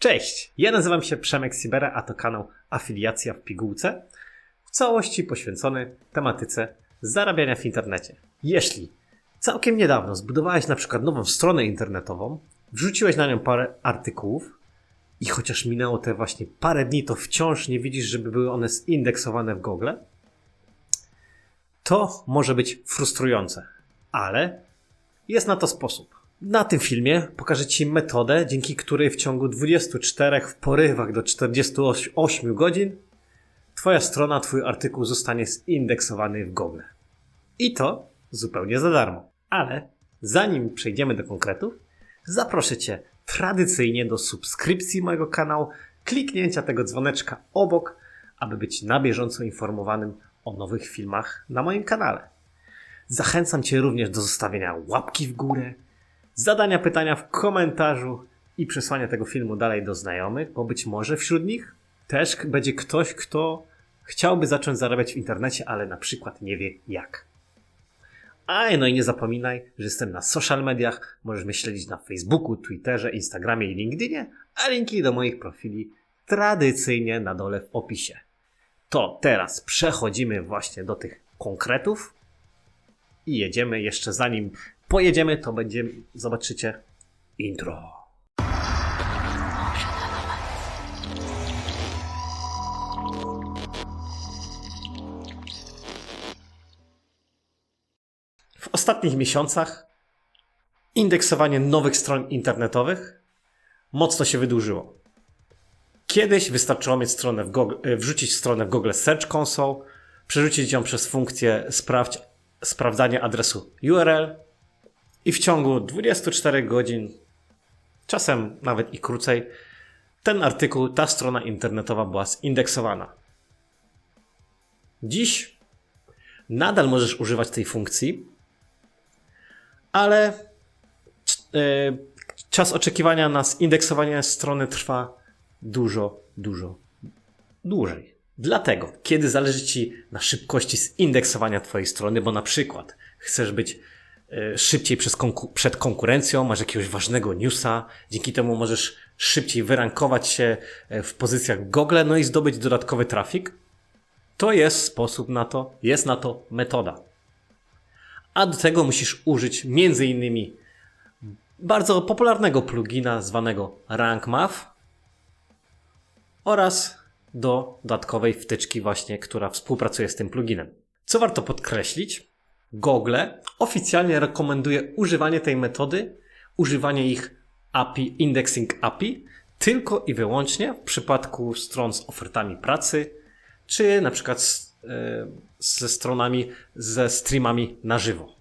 Cześć, ja nazywam się Przemek Sibera, a to kanał Afiliacja w pigułce, w całości poświęcony tematyce zarabiania w internecie. Jeśli całkiem niedawno zbudowałeś na przykład nową stronę internetową, wrzuciłeś na nią parę artykułów i chociaż minęło te właśnie parę dni, to wciąż nie widzisz, żeby były one zindeksowane w Google, to może być frustrujące, ale jest na to sposób. Na tym filmie pokażę Ci metodę, dzięki której w ciągu 24 w porywach do 48 godzin Twoja strona, Twój artykuł zostanie zindeksowany w Google. I to zupełnie za darmo. Ale zanim przejdziemy do konkretów, zaproszę Cię tradycyjnie do subskrypcji mojego kanału, kliknięcia tego dzwoneczka obok, aby być na bieżąco informowanym o nowych filmach na moim kanale. Zachęcam Cię również do zostawienia łapki w górę, zadania pytania w komentarzu i przesłania tego filmu dalej do znajomych, bo być może wśród nich też będzie ktoś, kto chciałby zacząć zarabiać w internecie, ale na przykład nie wie jak. A no i nie zapominaj, że jestem na social mediach. Możesz mnie śledzić na Facebooku, Twitterze, Instagramie i LinkedInie, a linki do moich profili tradycyjnie na dole w opisie. To teraz przechodzimy właśnie do tych konkretów i jedziemy jeszcze zanim pojedziemy, to będziemy, zobaczycie intro. W ostatnich miesiącach indeksowanie nowych stron internetowych mocno się wydłużyło. Kiedyś wystarczyło mieć stronę w Google, wrzucić stronę w Google Search Console, przerzucić ją przez funkcję sprawdź, adresu URL i w ciągu 24 godzin, czasem nawet i krócej, ten artykuł, ta strona internetowa była zindeksowana. Dziś nadal możesz używać tej funkcji, ale e, czas oczekiwania na zindeksowanie strony trwa dużo, dużo dłużej. Dlatego, kiedy zależy Ci na szybkości zindeksowania Twojej strony, bo na przykład chcesz być szybciej przez konku- przed konkurencją, masz jakiegoś ważnego newsa, dzięki temu możesz szybciej wyrankować się e, w pozycjach Google, no i zdobyć dodatkowy trafik, to jest sposób na to, jest na to metoda. A do tego musisz użyć między innymi bardzo popularnego plugina zwanego RankMath oraz do dodatkowej wtyczki właśnie, która współpracuje z tym pluginem. Co warto podkreślić, Google oficjalnie rekomenduje używanie tej metody, używanie ich API, Indexing API, tylko i wyłącznie w przypadku stron z ofertami pracy, czy na przykład z, yy, ze stronami, ze streamami na żywo.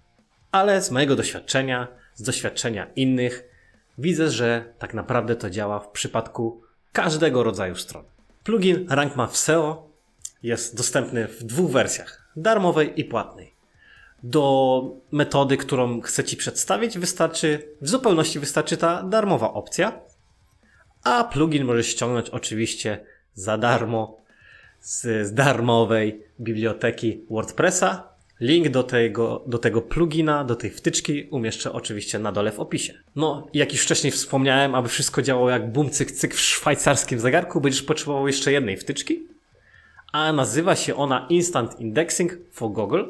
Ale z mojego doświadczenia, z doświadczenia innych, widzę, że tak naprawdę to działa w przypadku każdego rodzaju stron. Plugin RankMath SEO jest dostępny w dwóch wersjach: darmowej i płatnej. Do metody, którą chcę Ci przedstawić, wystarczy, w zupełności wystarczy ta darmowa opcja, a plugin możesz ściągnąć oczywiście za darmo z, z darmowej biblioteki WordPressa. Link do tego, do tego plugina, do tej wtyczki umieszczę oczywiście na dole w opisie. No, jak już wcześniej wspomniałem, aby wszystko działało jak bum cyk cyk w szwajcarskim zegarku, będziesz potrzebował jeszcze jednej wtyczki, a nazywa się ona Instant Indexing for Google.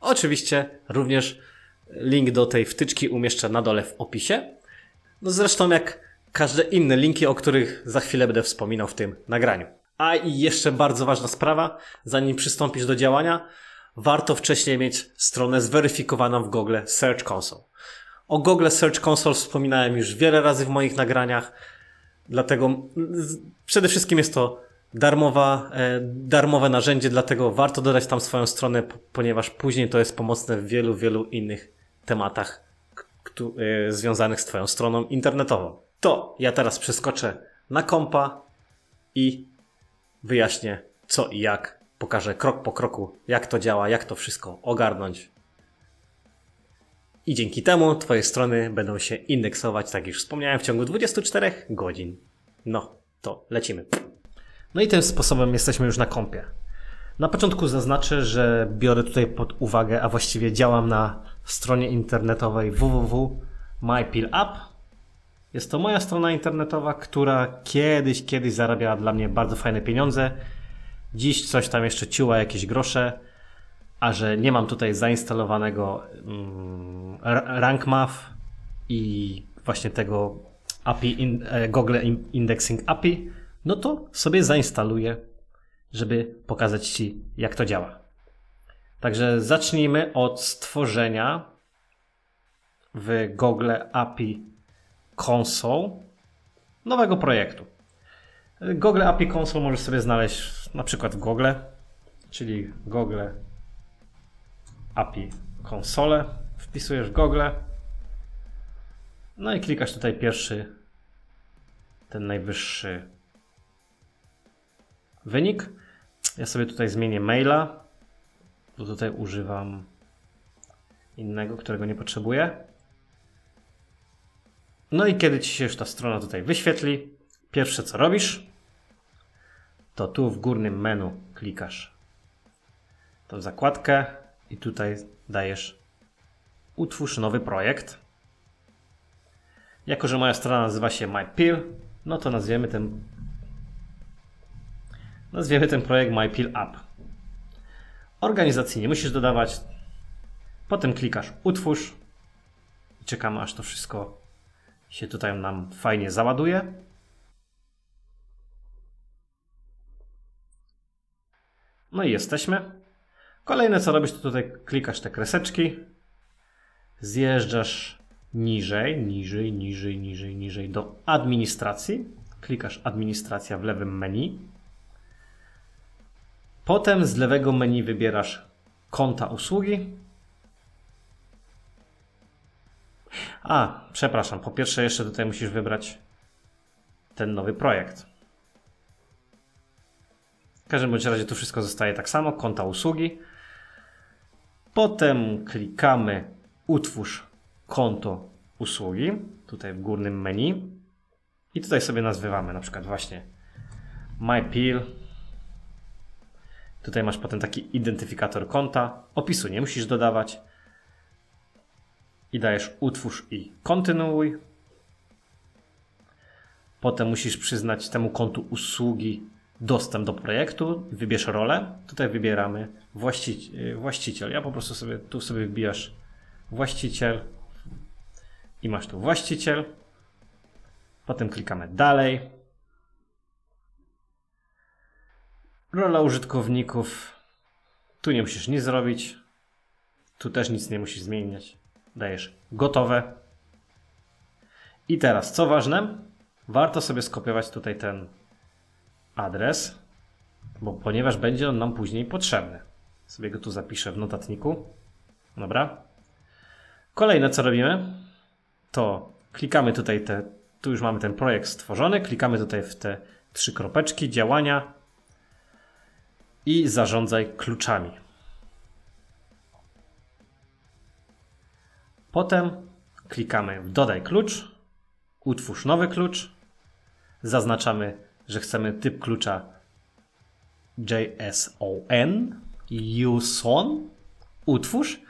Oczywiście również link do tej wtyczki umieszczę na dole w opisie. No zresztą jak każde inne linki, o których za chwilę będę wspominał w tym nagraniu. A i jeszcze bardzo ważna sprawa, zanim przystąpisz do działania, warto wcześniej mieć stronę zweryfikowaną w Google Search Console. O Google Search Console wspominałem już wiele razy w moich nagraniach, dlatego przede wszystkim jest to darmowa, e, darmowe narzędzie, dlatego warto dodać tam swoją stronę, ponieważ później to jest pomocne w wielu, wielu innych tematach e, związanych z Twoją stroną internetową. To ja teraz przeskoczę na kompa i wyjaśnię co i jak. Pokażę krok po kroku, jak to działa, jak to wszystko ogarnąć. I dzięki temu Twoje strony będą się indeksować, tak jak już wspomniałem, w ciągu 24 godzin. No, to lecimy. No i tym sposobem jesteśmy już na kompie. Na początku zaznaczę, że biorę tutaj pod uwagę, a właściwie działam na stronie internetowej www.mypillup Jest to moja strona internetowa, która kiedyś, kiedyś zarabiała dla mnie bardzo fajne pieniądze. Dziś coś tam jeszcze ciuła jakieś grosze, a że nie mam tutaj zainstalowanego mm, R- RankMath i właśnie tego API, e, Google In- Indexing API, no to sobie zainstaluję, żeby pokazać Ci, jak to działa. Także zacznijmy od stworzenia w Google API Console nowego projektu. Google API Console możesz sobie znaleźć na przykład w Google, czyli Google API Console. Wpisujesz Google. No i klikasz tutaj pierwszy, ten najwyższy wynik. Ja sobie tutaj zmienię maila, bo tutaj używam innego, którego nie potrzebuję. No i kiedy ci się już ta strona tutaj wyświetli, pierwsze co robisz, to tu w górnym menu klikasz tą zakładkę i tutaj dajesz utwórz nowy projekt. Jako, że moja strona nazywa się MyPill, no to nazwiemy ten nazwiemy ten projekt MyPill App. Organizacji nie musisz dodawać. Potem klikasz utwórz i czekamy aż to wszystko się tutaj nam fajnie załaduje. No i jesteśmy. Kolejne co robisz, to tutaj klikasz te kreseczki, zjeżdżasz niżej, niżej, niżej, niżej, niżej do administracji. Klikasz administracja w lewym menu. Potem z lewego menu wybierasz konta usługi. A, przepraszam, po pierwsze jeszcze tutaj musisz wybrać ten nowy projekt. W każdym bądź razie tu wszystko zostaje tak samo, konta usługi. Potem klikamy utwórz konto usługi, tutaj w górnym menu. I tutaj sobie nazywamy na przykład właśnie MyPill. Tutaj masz potem taki identyfikator konta. Opisu nie musisz dodawać. I dajesz utwórz i kontynuuj. Potem musisz przyznać temu kontu usługi dostęp do projektu, wybierz rolę. Tutaj wybieramy właściciel. właściciel. Ja po prostu sobie tu sobie wbijasz właściciel i masz tu właściciel. Potem klikamy dalej. Rola użytkowników. Tu nie musisz nic zrobić. Tu też nic nie musisz zmieniać. Dajesz gotowe. I teraz, co ważne, warto sobie skopiować tutaj ten adres, bo ponieważ będzie on nam później potrzebny. Sobie go tu zapiszę w notatniku. Dobra. Kolejne co robimy, to klikamy tutaj te, tu już mamy ten projekt stworzony, klikamy tutaj w te trzy kropeczki, działania i zarządzaj kluczami. Potem klikamy w dodaj klucz, utwórz nowy klucz, zaznaczamy, że chcemy typ klucza JSON, JSON, utwórz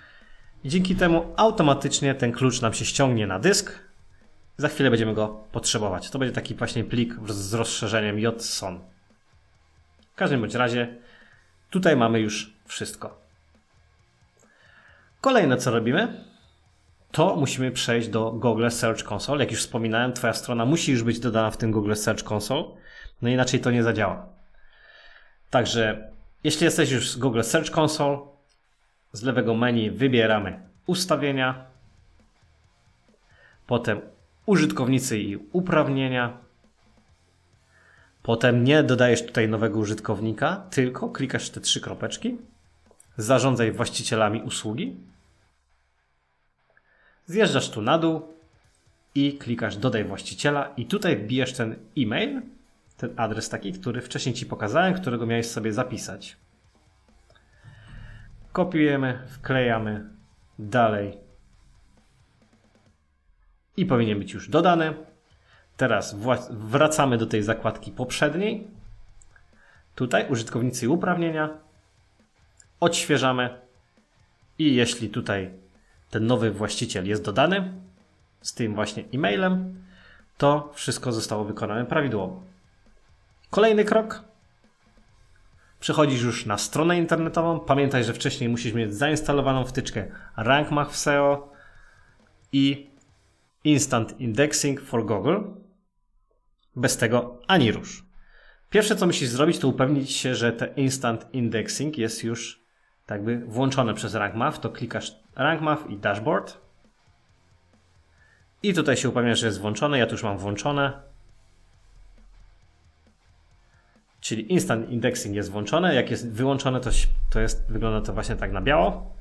dzięki temu automatycznie ten klucz nam się ściągnie na dysk. Za chwilę będziemy go potrzebować. To będzie taki właśnie plik z rozszerzeniem JSON. W każdym bądź razie tutaj mamy już wszystko. Kolejne co robimy, to musimy przejść do Google Search Console. Jak już wspominałem, Twoja strona musi już być dodana w tym Google Search Console, no inaczej to nie zadziała. Także jeśli jesteś już z Google Search Console, z lewego menu wybieramy ustawienia, potem użytkownicy i uprawnienia. Potem nie dodajesz tutaj nowego użytkownika, tylko klikasz te trzy kropeczki. Zarządzaj właścicielami usługi. Zjeżdżasz tu na dół i klikasz dodaj właściciela i tutaj wbijesz ten e-mail, ten adres taki, który wcześniej Ci pokazałem, którego miałeś sobie zapisać. Kopiujemy, wklejamy dalej i powinien być już dodany. Teraz wracamy do tej zakładki poprzedniej. Tutaj użytkownicy i uprawnienia. Odświeżamy i jeśli tutaj ten nowy właściciel jest dodany z tym właśnie e-mailem, to wszystko zostało wykonane prawidłowo. Kolejny krok. Przechodzisz już na stronę internetową. Pamiętaj, że wcześniej musisz mieć zainstalowaną wtyczkę RankMath w SEO i Instant Indexing for Google. Bez tego ani rusz. Pierwsze, co musisz zrobić, to upewnić się, że te Instant Indexing jest już tak by włączone przez RankMath. To klikasz RankMath i Dashboard. I tutaj się upewniasz, że jest włączone. Ja tu już mam włączone. Czyli Instant Indexing jest włączone. Jak jest wyłączone, to, to jest, wygląda to właśnie tak na biało.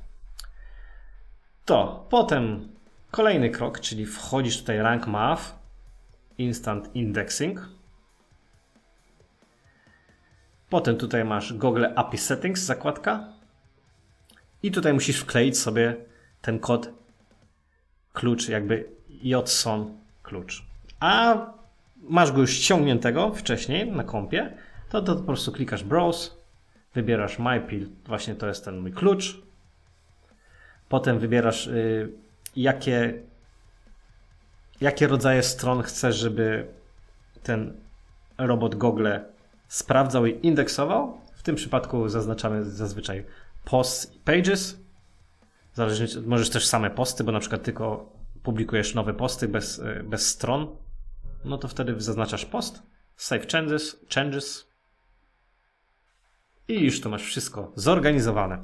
To potem kolejny krok, czyli wchodzisz tutaj Rank Instant Indexing. Potem tutaj masz Google API Settings, zakładka. I tutaj musisz wkleić sobie ten kod, klucz, jakby JSON klucz. A masz go już ściągniętego wcześniej na kompie, to, to po prostu klikasz Browse, wybierasz MyPil, właśnie to jest ten mój klucz. Potem wybierasz y, jakie, jakie rodzaje stron chcesz, żeby ten robot Google sprawdzał i indeksował. W tym przypadku zaznaczamy zazwyczaj posts i pages. Zależnie, możesz też same posty, bo na przykład tylko publikujesz nowe posty bez, y, bez stron. No to wtedy zaznaczasz post, save changes, changes i już to masz wszystko zorganizowane.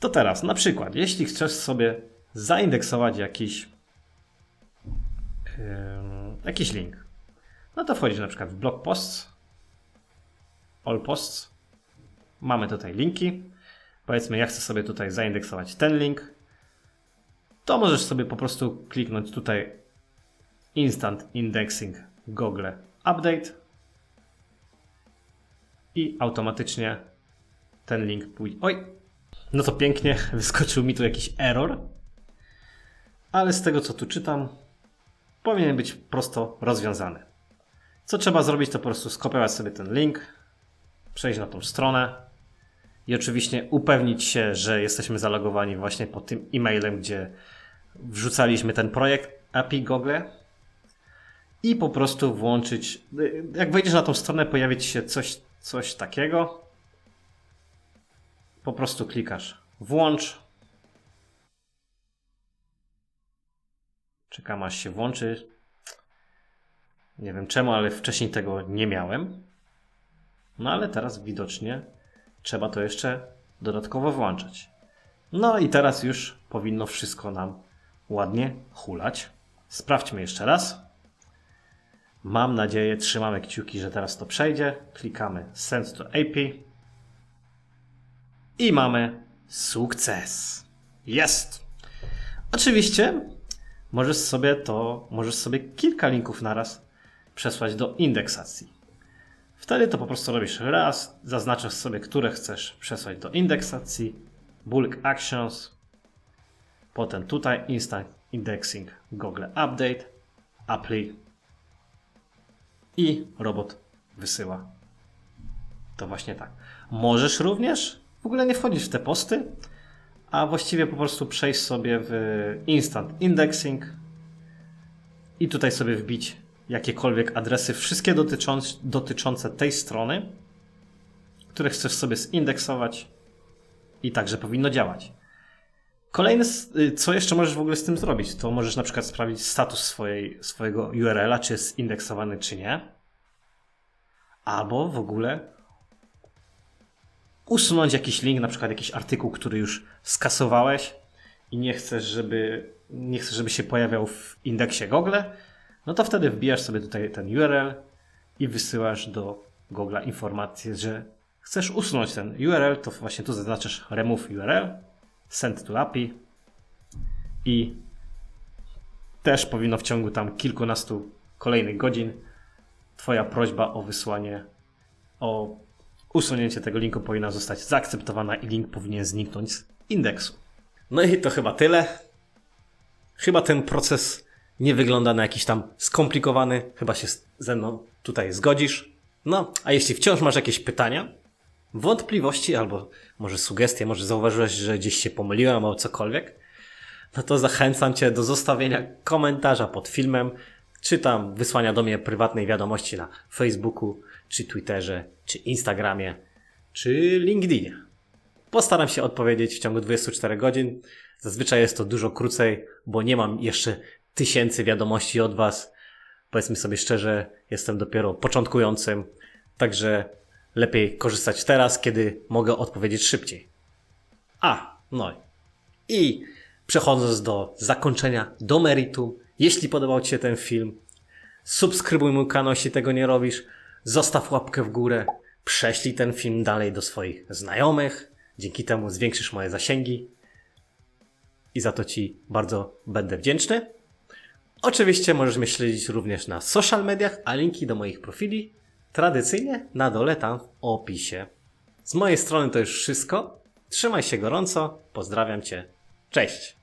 To teraz, na przykład, jeśli chcesz sobie zaindeksować jakiś, jakiś link, no to wchodzisz na przykład w blog posts, all posts, mamy tutaj linki, powiedzmy ja chcę sobie tutaj zaindeksować ten link, to możesz sobie po prostu kliknąć tutaj Instant Indexing Google Update i automatycznie ten link pójdzie. Oj, no to pięknie, wyskoczył mi tu jakiś error, ale z tego co tu czytam, powinien być prosto rozwiązany. Co trzeba zrobić, to po prostu skopiować sobie ten link, przejść na tą stronę i oczywiście upewnić się, że jesteśmy zalogowani właśnie pod tym e-mailem, gdzie wrzucaliśmy ten projekt API Google i po prostu włączyć, jak wejdziesz na tą stronę, pojawi się coś coś takiego. Po prostu klikasz włącz. Czekam aż się włączy. Nie wiem czemu, ale wcześniej tego nie miałem. No ale teraz widocznie trzeba to jeszcze dodatkowo włączać. No i teraz już powinno wszystko nam ładnie hulać. Sprawdźmy jeszcze raz. Mam nadzieję, trzymamy kciuki, że teraz to przejdzie. Klikamy Send to API. I mamy sukces. Jest! Oczywiście możesz sobie to, możesz sobie kilka linków naraz przesłać do indeksacji. Wtedy to po prostu robisz raz, zaznaczasz sobie, które chcesz przesłać do indeksacji, bulk actions, potem tutaj instant indexing Google Update, apply i robot wysyła. To właśnie tak. Możesz również w ogóle nie wchodzić w te posty, a właściwie po prostu przejść sobie w Instant Indexing i tutaj sobie wbić jakiekolwiek adresy, wszystkie dotyczące, dotyczące tej strony, które chcesz sobie zindeksować i także powinno działać. Kolejne, y, co jeszcze możesz w ogóle z tym zrobić, to możesz na przykład sprawdzić status swojej, swojego URL-a, czy jest indeksowany, czy nie. Albo w ogóle usunąć jakiś link, na przykład jakiś artykuł, który już skasowałeś i nie chcesz, żeby, nie chcesz, żeby się pojawiał w indeksie Google, no to wtedy wbijasz sobie tutaj ten URL i wysyłasz do Google informację, że chcesz usunąć ten URL, to właśnie tu zaznaczasz remove URL send to API i też powinno w ciągu tam kilkunastu kolejnych godzin Twoja prośba o wysłanie, o usunięcie tego linku powinna zostać zaakceptowana i link powinien zniknąć z indeksu. No i to chyba tyle. Chyba ten proces nie wygląda na jakiś tam skomplikowany. Chyba się ze mną tutaj zgodzisz. No, a jeśli wciąż masz jakieś pytania, wątpliwości albo może sugestie, może zauważyłeś, że gdzieś się pomyliłem albo cokolwiek, no to zachęcam Cię do zostawienia komentarza pod filmem, czy tam wysłania do mnie prywatnej wiadomości na Facebooku, czy Twitterze, czy Instagramie, czy LinkedInie. Postaram się odpowiedzieć w ciągu 24 godzin. Zazwyczaj jest to dużo krócej, bo nie mam jeszcze tysięcy wiadomości od Was. Powiedzmy sobie szczerze, jestem dopiero początkującym, także lepiej korzystać teraz, kiedy mogę odpowiedzieć szybciej. A, no i przechodząc do zakończenia, do meritum, jeśli podobał Ci się ten film, subskrybuj mój kanał, jeśli tego nie robisz, zostaw łapkę w górę, prześlij ten film dalej do swoich znajomych, dzięki temu zwiększysz moje zasięgi i za to Ci bardzo będę wdzięczny. Oczywiście możesz mnie śledzić również na social mediach, a linki do moich profili tradycyjnie na dole tam w opisie. Z mojej strony to już wszystko. Trzymaj się gorąco, pozdrawiam Cię. Cześć!